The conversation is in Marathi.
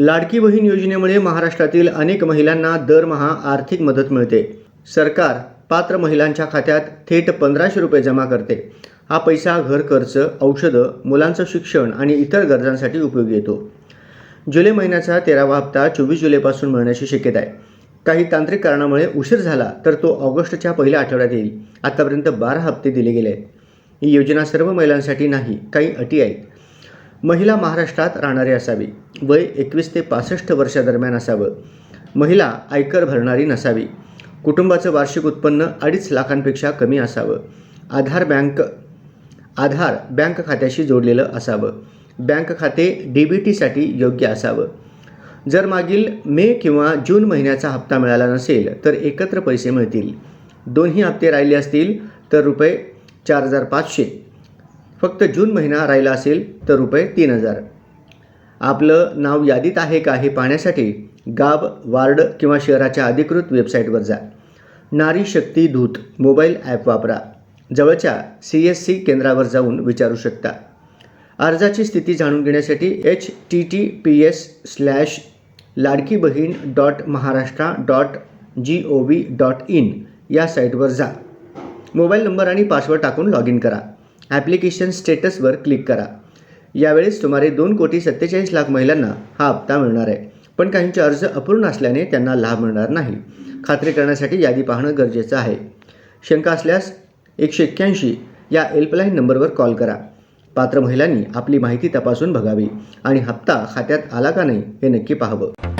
लाडकी बहीण योजनेमुळे महाराष्ट्रातील अनेक महिलांना दरमहा आर्थिक मदत मिळते. सरकार पात्र महिलांच्या खात्यात थेट पंधराशे रुपये जमा करते. हा पैसा घर खर्च औषधं मुलांचं शिक्षण आणि इतर गरजांसाठी उपयोगी येतो. जुलै महिन्याचा तेरावा हप्ता चोवीस जुलैपासून मिळण्याची शक्यता आहे. काही तांत्रिक कारणामुळे उशीर झाला तर तो ऑगस्टच्या पहिल्या आठवड्यात येईल. आतापर्यंत बारा हप्ते दिले गेले आहेत. ही योजना सर्व महिलांसाठी नाही काही अटी आहेत. महिला महाराष्ट्रात राहणारी असावी. वय एकवीस ते पासष्ट वर्षादरम्यान असावं. महिला आयकर भरणारी नसावी. कुटुंबाचं वार्षिक उत्पन्न अडीच लाखांपेक्षा कमी असावं. आधार बँक आधार बँक खात्याशी जोडलेलं असावं. बँक खाते डी बी टीसाठी योग्य असावं. जर मागील मे किंवा जून महिन्याचा हप्ता मिळाला नसेल तर एकत्र पैसे मिळतील. दोन्ही हप्ते राहिले असतील तर रुपये चार हजार पाचशे. फक्त जून महिना राहिला असेल तर रुपये तीन हजार. आपलं नाव यादीत आहे का हे पाहण्यासाठी गाव वार्ड किंवा शहराच्या अधिकृत वेबसाईटवर जा. नारी शक्ती दूत मोबाईल ॲप वापरा. जवळच्या सी एस सी केंद्रावर जाऊन विचारू शकता. अर्जाची स्थिती जाणून घेण्यासाठी H T T P S slash Ladki Bahin dot Maharashtra dot G O V dot in या साईटवर जा. मोबाईल नंबर आणि पासवर्ड टाकून लॉग इन करा. ॲप्लिकेशन स्टेटसवर क्लिक करा. यावेळेस सुमारे दोन कोटी सत्तेचाळीस लाख महिलांना हा हप्ता मिळणार आहे. पण काहींचे अर्ज अपूर्ण असल्याने त्यांना लाभ मिळणार नाही. खात्री करण्यासाठी यादी पाहणं गरजेचं आहे. शंका असल्यास एकशे एक्क्याऐंशी या हेल्पलाईन नंबरवर कॉल करा. पात्र महिलांनी आपली माहिती तपासून बघावी आणि हप्ता खात्यात आला का नाही हे नक्की पाहावं.